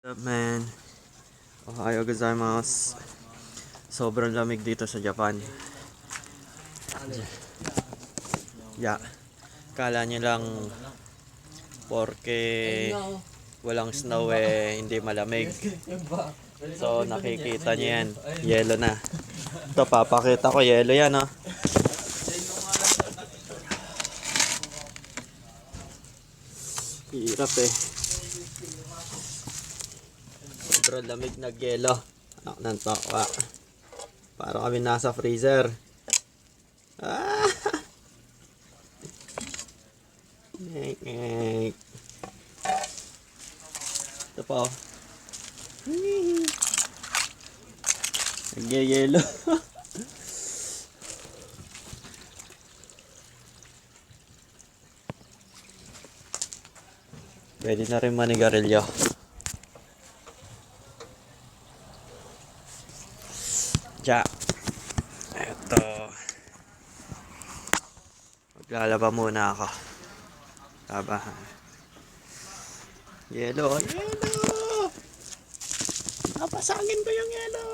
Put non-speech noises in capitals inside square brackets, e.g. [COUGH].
What's up man? Ohayo gozaimasu. Sobrang lamig dito sa Japan. Ya. Kala nyo lang porke walang snow eh hindi malamig. So nakikita nyo yan. Yelo na. Ito papakita ko yelo yan oh. Hirap eh. Sobrang lamig na gelo. Anak ng tokwa. Para kami nasa freezer. Ah! Ngek, ngek. Ito pa oh. Nagyayelo. [LAUGHS] Pwede na rin manigarilyo. Diya. Eto. Maglalaba muna ako. Labahan. Yelo. Yelo! Napasangin ko yung yelo!